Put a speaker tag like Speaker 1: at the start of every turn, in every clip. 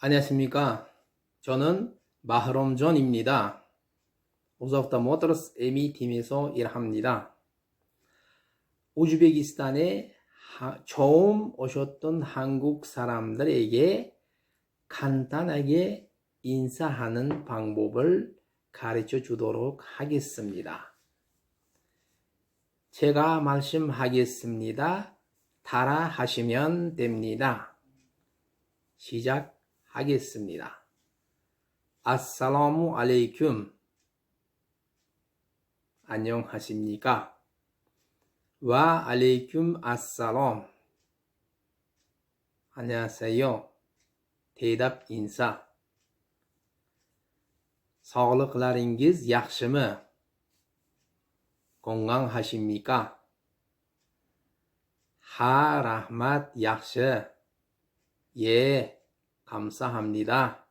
Speaker 1: 안녕하십니까. 저는 마흐롬 존입니다. 우즈베키스탄 모터스 에미 팀에서 일합니다. 우즈베키스탄에 하- 처음 오셨던 한국 사람들에게 간단하게 인사하는 방법을 가르쳐 주도록 하겠습니다. 제가 말씀하겠습니다. 따라 하시면 됩니다. 시작 하겠습니다. 아살라무 알레이쿰. 안녕하십니까? 와 알레이쿰 아살람. 안녕하세요. 대답 인사. sog'liqlaringiz? 건강하십니까? 하, rahmat, 감사합니다.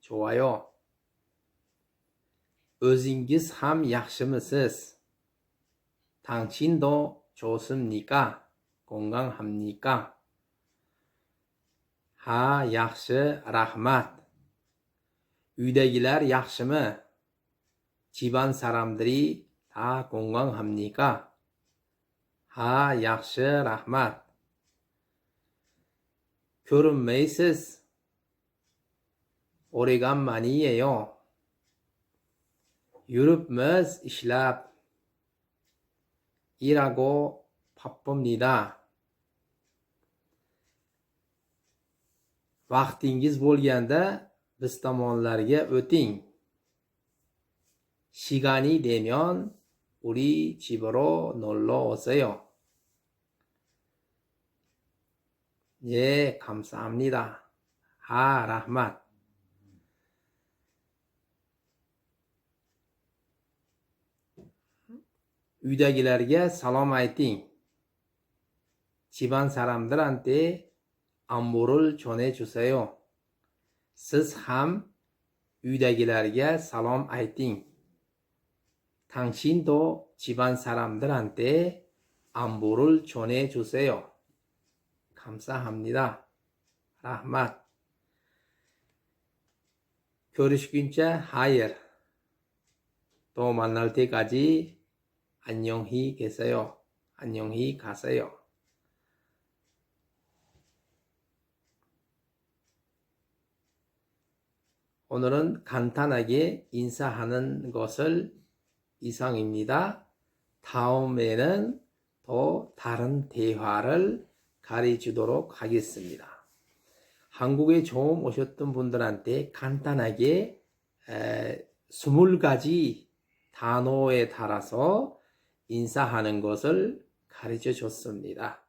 Speaker 1: 좋아요. o'zingiz ham yaxshimisiz? 당신도 좋습니까? 건강합니까? Ha, yaxshi, rahmat. uydagilar yaxshimi? 집안 사람들이 다 건강합니까? Ha, yaxshi, rahmat. ko'rinmaysiz. 오래간만이에요. yuribmiz ishlab. 일하고 바쁩니다. vaqtingiz bo'lganda biz tomonlarga o'ting. 시간이 되면 우리 집으로 놀러 오세요. 예, 감사합니다. 아, 라흐맛. Uydagilarga salom ayting. 집안 사람들한테 안부를 전해 주세요. siz ham uydagilarga salom ayting. 당신도 집안 사람들한테 안부를 전해 주세요. 감사합니다. 라흐맛. görüşünce hayır. 또 만날 때까지 안녕히 계세요. 안녕히 가세요. 오늘은 간단하게 인사하는 것을 이상입니다. 다음에는 또 다른 대화를 가르치도록 하겠습니다. 한국에 처음 오셨던 분들한테 간단하게 에, 20가지 단어에 따라서 인사하는 것을 가르쳐 줬습니다.